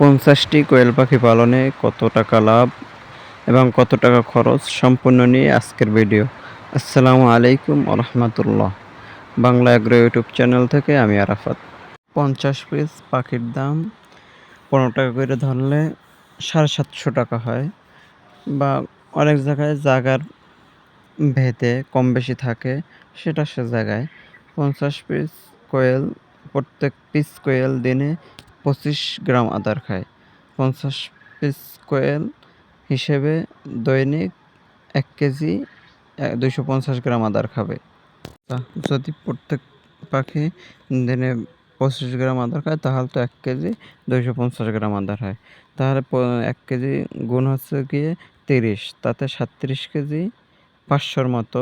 পঞ্চাশটি কোয়েল পাখি পালনে কত টাকা লাভ এবং কত টাকা খরচ সম্পূর্ণ নিয়ে আজকের ভিডিও। আসসালামু আলাইকুম রহমতুল্লাহ বাংলা এগ্রো ইউটিউব চ্যানেল থেকে আমি আরাফাত। পঞ্চাশ পিস পাখির দাম পনেরো টাকা করে ধরলে সাড়ে সাতশো টাকা হয় বা অনেক জায়গায় জায়গার ভেদে কম বেশি থাকে সেটা সে জায়গায়। পঞ্চাশ পিস কোয়েল, প্রত্যেক পিস কোয়েল দিনে পঁচিশ গ্রাম আদার খায়। পঞ্চাশ পিস কোয়েল হিসেবে দৈনিক এক কেজি দুইশো পঞ্চাশ গ্রাম আদার খাবে। যদি প্রত্যেক পাখি দিনে পঁচিশ গ্রাম আদার খায়, তাহলে তো এক কেজি, দুইশো পঞ্চাশ গ্রাম আদার হয়। তাহলে এক কেজি গুণ হচ্ছে গিয়ে তিরিশ, তাতে সাতত্রিশ কেজি পাঁচশোর মতো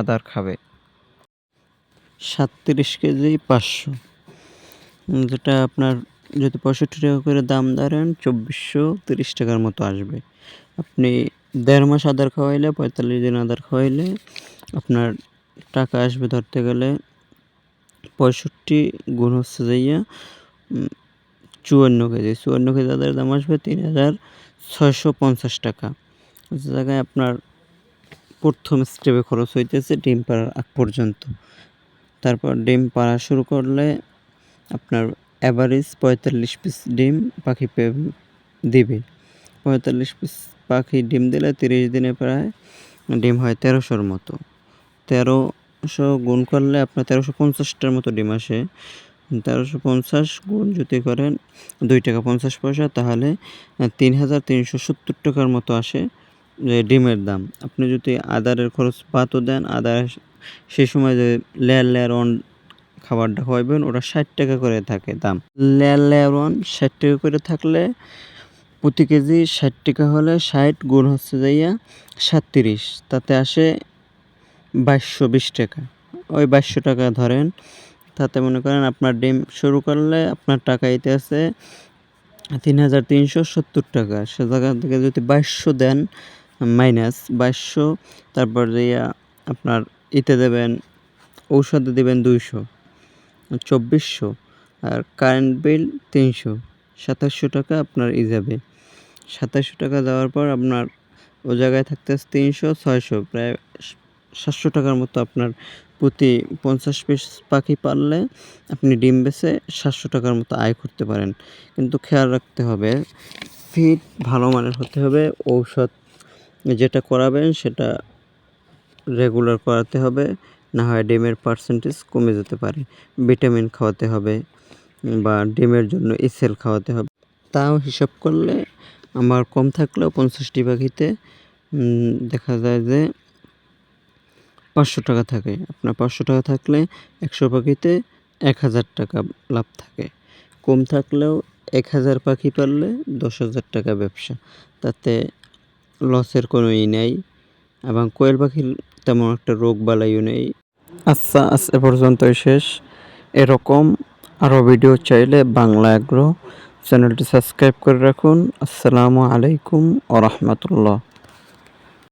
আদার খাবে। সাতত্রিশ কেজি পাঁচশো। যেটা আপনার যদি পঁয়ষট্টি টাকা করে দাম ধরেন, চব্বিশশো তিরিশ টাকার মতো আসবে। আপনি দেড় মাস আদার খাওয়াইলে, পঁয়তাল্লিশ দিন আদার খাওয়াইলে আপনার টাকা আসবে ধরতে গেলে পঁয়ষট্টি গুণ হচ্ছে যাইয়া চুয়ান্ন কেজি। চুয়ান্ন কেজি আদার দাম আসবে তিন হাজার ছয়শো পঞ্চাশ টাকা। যে জায়গায় আপনার প্রথম স্টেপে খরচ হইতেছে ডিম পাড়ার আগ পর্যন্ত। তারপর ডিম পাড়া শুরু করলে আপনার অ্যাভারেজ পঁয়তাল্লিশ পিস ডিম পাখি দিবে। পঁয়তাল্লিশ পিস পাখি ডিম দিলে তিরিশ দিনে প্রায় ডিম হয় তেরোশোর মতো। তেরোশো গুণ করলে আপনার তেরোশো পঞ্চাশটার মতো ডিম আসে। তেরোশো পঞ্চাশ গুণ যদি করেন দুই টাকা পঞ্চাশ পয়সা, তাহলে তিন হাজার তিনশো সত্তর টাকার মতো আসে যে ডিমের দাম। আপনি যদি আদারের খরচ বাদও দেন, আদার সেই সময় যে লেয়ার লেয়ার অন খাবারটা খাওয়াবেন ওটা ষাট টাকা করে থাকে দাম। ওয়ান ষাট টাকা করে থাকলে প্রতি কেজি ষাট টাকা হলে ষাট গুণ হচ্ছে যাইয়া সাতত্রিশ। তাতে আসে বাইশশো বিশ টাকা। ওই বাইশশো টাকা ধরেন, তাতে মনে করেন আপনার ডিম শুরু করলে আপনার টাকা এতে আছে তিন হাজার তিনশো সত্তর টাকা। সে জায়গা থেকে যদি বাইশশো দেন, মাইনাস বাইশশো, তারপর দিয়া আপনার ইতে দেবেন, ঔষধে দেবেন দুইশো। চব্বিশশো আর কারেন্ট বিল তিনশো। সাতাশশো টাকা আপনার ই যাবে। সাতাশশো টাকা দেওয়ার পর আপনার ও জায়গায় থাকতে তিনশো, ছয়শো। প্রায় সাতশো টাকার মতো আপনার প্রতি পঞ্চাশ পিস পাখি পাললে আপনি ডিম বেচে সাতশো টাকার মতো আয় করতে পারেন। কিন্তু খেয়াল রাখতে হবে ফিড ভালো মানের হতে হবে, ঔষধ যেটা করাবেন সেটা রেগুলার করাতে হবে। না হয় ডিমের পার্সেন্টেজ কমে যেতে পারে। ভিটামিন খাওয়াতে হবে বা ডিমের জন্য ইসেল খাওয়াতে হবে। তাও হিসাব করলে আমার কম থাকলেও পঞ্চাশটি পাখিতে দেখা যায় যে পাঁচশো টাকা থাকে। আপনার পাঁচশো টাকা থাকলে একশো পাখিতে এক হাজার টাকা লাভ থাকে। কম থাকলেও এক হাজার পাখি পারলে দশ হাজার টাকা ব্যবসা। তাতে লসের কোনো ই নেই এবং কোয়েল পাখির তেমন একটা রোগ বালাইও নেই। আচ্ছা আজ এ পর্যন্তই শেষ। এরকম আরও ভিডিও চাইলে বাংলা আগ্রহ চ্যানেলটি সাবস্ক্রাইব করে রাখুন। আসসালামু আলাইকুম ও রহমতুল্লাহ